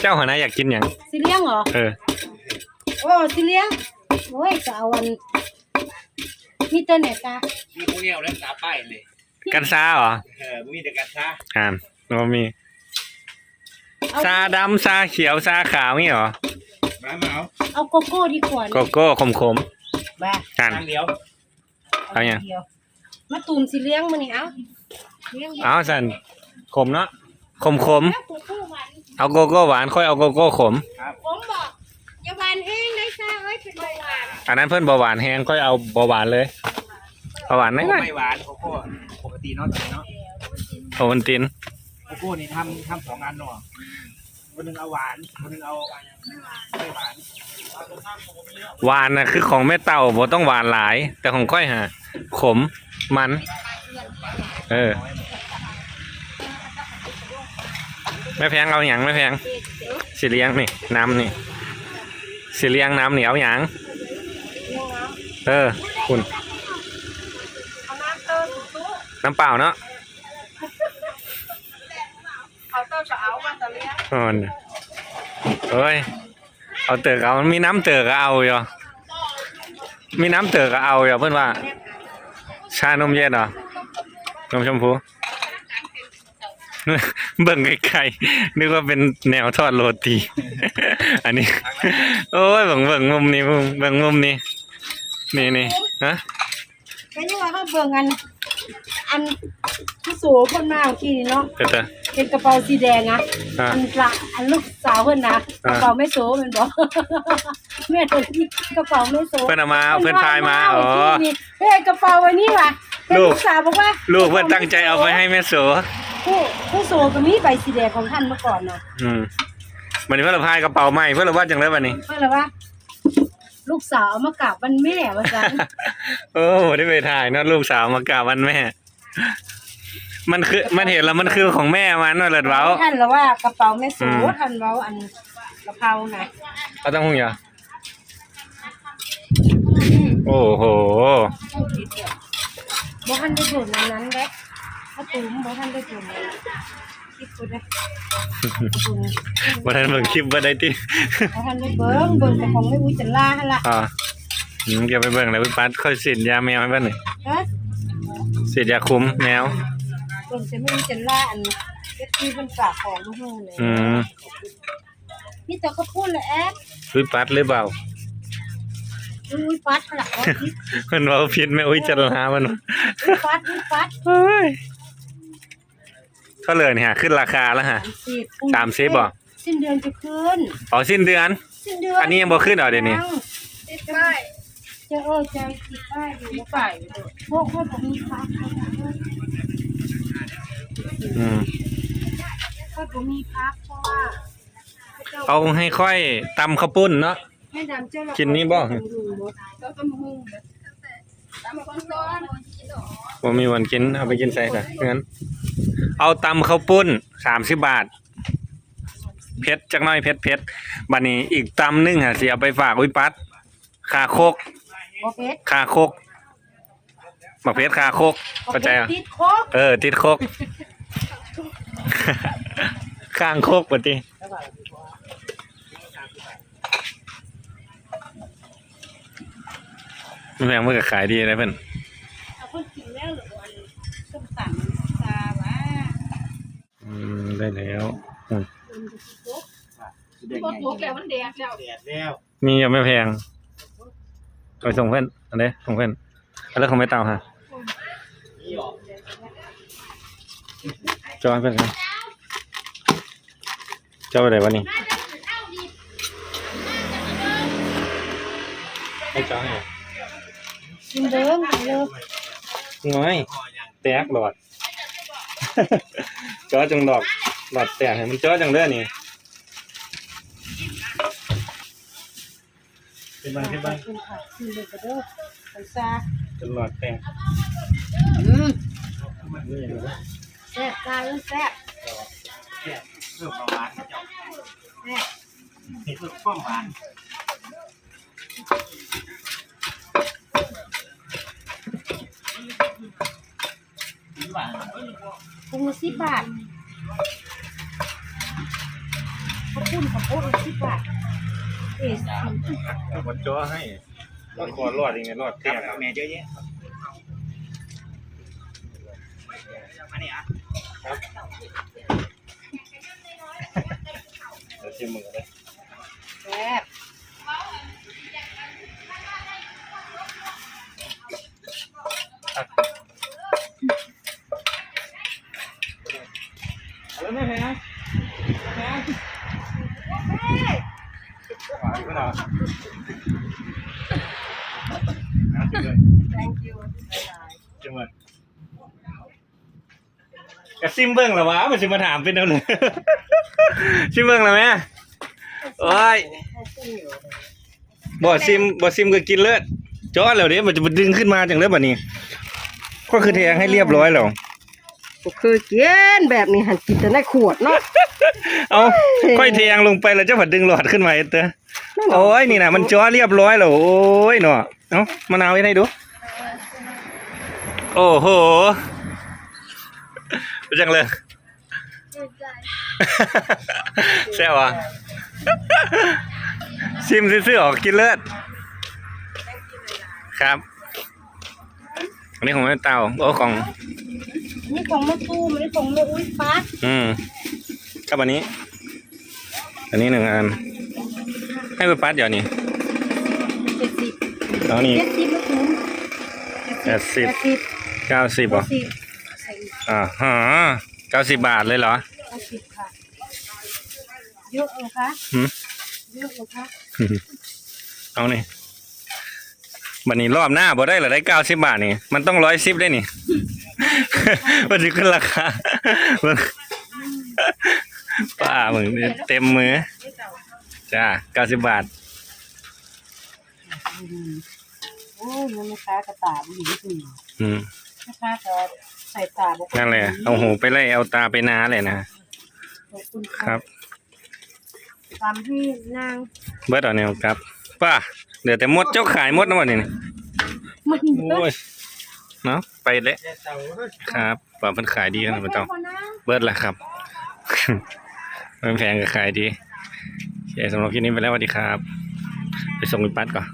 เจ้าหัวหน้าอยากกินหยังสิเลี้ยงเหรอ เออ โอ้สิเลี้ยง โอ้ยจะเอาวันมีแต่เนี่ยตามีพวกเนี้ยเอาแล้วตาป้ายเลยกันซาเหรอเออมีแต่กัดซะอ่านว่ามีเอาซาดำซาเขียวซาขาวนี่เหรอมามาเอาเอาโกโก้ดีกว่าโกโก้ขมขมบ้าๆกันทางเดียวเอายังดีวมาตูมสิเลี้ยงมานี่เอาเลี้ยงเอาสันขมเนาะขมขม แล้วโกโก้หวานๆ เอาโกโก้หวานค่อยเอาโกโก้ขม ผมบอกอย่าหวานแห้งนะซ่าเอ้ยเป็นเบาหวานอันนั้นเพื่อนเบาหวานแห้งค่อยเอาเบาหวานเลยเบาหวานไม่โอ้ได้ไม่หวานโกโก้ปกติเนาะตัวนี้เนาะโอวันตินโกโก้นี่ทำทำสองอันเนาะคนหนึงเอาหวานคนหนึงเอาไม่หวานหวานนะคือของแม่เต่าบ่ต้องหวานหลาย แต่ของก้อยฮะขมมัน เออแม่ ม่แพงเอาหยังแม่แพงสิเลี้ยงนี่น้ำนี่สิเลี้ยงน้ำเหนียวหยังเออคุณน้ำเปล่าเนาะเอาเติมจะเอาเออเอ้ยเอาเติกเอามีน้ำเติกก็เอาอยู่มีน้ำเติกก็เอาอยู่เพื่อนว่า ชานมเย็นเหรอนมชมพู เบิ่งไกลๆนึกว่าเป็นแนวทอดโรตี อันนี้ โอ้ยเบิ่งเบิ่งมุมนี้มุมเบิ่งมุมนี้นี่นี่ฮะก็ยังว่าเขาเบิ่งอัน อันที่สูงคนมาเมื่อกี้นี่เนาะเตอเป็นกระเป๋าสีแดงอะอ่าอันละอันลูกสาวเพิ่นนะกอ่า ระเป๋าไม่โซแมันบอก แม่ตัวนี้กระเป๋าไม่โซเพื่อนเอามาเพื่อนพายมาอ๋อ เฮ้ยกระเป๋าวันนี้ว่ะเห็นลูก ลูกสาวบอกว่าลูกเพื่อนตั้งใจเอาไปให้แม่โส ผู้ผู้โซก็มีใบสีแดงของท่านเมื่อก่อนนะอืมวันนี้เพื่อนเราพายกระเป๋าใหม่เพื่อนเราว่าจังเลยวันนี้ เพื่ออะไรวะลูกสาวเอามากราบวันแม่ว่าจันโอ้ได้ไปถ่ายเนอะลูกสาวมากราบวันแม่ มันคือมันเห็นแล้วมันคือของแม่มันว่าเลิศเว้าท่านละว่ากระเป๋าไม่โซอืมท่านเว้าอันกระเพราไงเขาต้องหุงเหรอโอ้โหบ่ท่านได้ผลนั้นนั้นเด้ ถ้าตุ้มบ่ท่านได้ผลนั้นคิดกูได้ตุ้มวันนั้นเบิ่งคลิปว่าได้ที่บ่ท่านได้เบิ่งเบิ่งแต่ของไม่รู้จะล่าหั่นล่ะอ่าอืมเก็บไปเบิ่งเลยพี่ปัดค่อยฉีดยาแมวให้เพื่อนหน่อยฮะฉีดยาคุมแมวเบิ่งจะไม่รู้จะล่าอันเอฟซีเพิ่นฝากของมาให้เลยอืมนี่แต่ก็พูดเลยแอ๊ะพี่ปัดหรือเปล่าอุ้ยฟัดหลักว่าพิษเพื่อนเว่าพิษแม่อุ้ยจะลามันอุ้ยฟัดอุ้ยฟัดเฮ้ย ก็เลยเนี่ยขึ้นราคาแล้วฮะสิบสามสิบเหรอสิ้นเดือนจะขึ้นอ๋อสิ้นเดือน สิ้นเดือนอันนี้ยังบ่ขึ้นเหรอเดี๋ยวนี้ ติดป้ายจะเออจะติดป้ายอยู่ป้ายพวกพวกผมมีพักอืมพวกผมมีพักเพราะว่าเอาให้ค่อยตำข้าวปุ้นเนาะให้ดำเจ้าละกินนี่บ่ก็ต้องหุ้งตามคนซ้อนผมมีวันกินเอาไปกินใส่ซะงั้น เอาตำข้าวปุ้นสามสิบบาท เพชรจักหน้อยเพชรเพชรบัดนี้อีกตำหนึงฮะสิเอาไปฝากอุ้ยปัดคาโคกโอเคคาโคกบักเพชรคาโคกเข้าใจอะติดโคกเออ ติดโคก ข้างโคกปะติมันแพงเมื่อกับขายดีนะเพื่อน เอาคนกินแล้วหรือวันส้มตำซาว่า อืม ได้แล้วอืมแดงโคตรแกมันแดกแล้วแดดแล้วมียังไม่แพงไปส่งเพื่อนอันนี้ส่งเพื่อนอันนี้ของไม่เต่าฮะนี่หรอจอให้เพื่อนกันเจ้าไปไหนวะนี่ให้จอให้กินเดิมกินเดิมน้อยพอยังแตกหลอด จอจังดอก หลอดแตกให้มันจอจังเด้อนี่เป็นบ้างเป็นบ้างกินผักกินเลยก็เด้อไปซาจนหลอดแตกอืมนี่อย่างนี้แซ่บซาเออแซ่บแค่เพิ่มความหวานเจ้าแซ่บเห็นเพิ่มความหวานหวานปรุงละสิบบาทุ่นเขาโพดสิบบาทเอ๊ะหมดจ้อให้ก็ขอรอดยังไงรอดคเตี้ยรับแม่เยอะแยะอันนี้อะเดี๋ยวชิมมือเลยแซ่บ แล้วแม่แพ้แพ้ หวานไม่หรอ thank you ชิมมือกระซิมเบิ้งเหรอวะมันสิมาถามเป็นเอาหนึ่งชิมเบิ้งเหรอแม่โอ้ยบ่ซิมบ่ซิมก็กินเลือดจ้อแล้วเดี๋ยวมันจะมาดึงขึ้นมาจังเลยบัดนี้ ก็คือแทงให้เรียบร้อยแล้วก็คือกินแบบนี้หันกินแต่ในขวดเนาะเอาค่อยเทงลงไปแล้วเจ้าผัดดึงหลอดขึ้นมาเอเตอ โอ้ยนี่นะมันจ้อเรียบร้อยแล้วโอ้ยเนาะเอามะนาวไว้ให้ดู โอ้โหรู้จังเลยแซ่บอะซิมซื่อๆออกกินเลือดครับอันนี้ของแม่เต่าโอ้ของนี่ของแม่ตู้มันนี่ของแม่อุ้ยปัดอืมครับอันนี้ อันนี้หนึ่งอัน ให้ไปปัดเดี๋ยวนี้เจ็ดสิบแล้วนี่เจ็ดสิบไม่คุ้มแปดสิบแปดสิบเก้าสิบแปอะดสิบใส่อีกอ่าฮะเก้าสิบบาทเลยเหรอแปดสิบค่ะเยอะเหรอคะหืม เยอะเหรอคะเอานี่บันนี้รอบหน้าบ่ได้เหรอได้เก้าสิบบาทนี่ มันต้องร้อยสิบได้นี่ มันจะขึ้นราคามันป้ามึงนี่เต็มมือ จ้าเก้าสิบบาทโอ้ยมันไม่ค้ากระตาบุหรี่ถึงอืมไม่ค้าก็ใส่ตาบอกนั่นแหละ เอาหูไปไล่เอาตาไปนาเลยนะขอบคุณครับตามที่นางเบิร์ดเอาแนวครับป้าเดี๋ยวแต่มดเจ้าขายมดนะวันนี้มันโอ้ยเนาะไปเลยแย่เต่าครับป่ามันขายดีนะมันต้องคนนะเบิร์ดแหละครับ มันแพงก็ขายดีโอเค สำหรับคลิปนี้ไปแล้วสวัสดีครับ ไปส่งวิปัสก่อน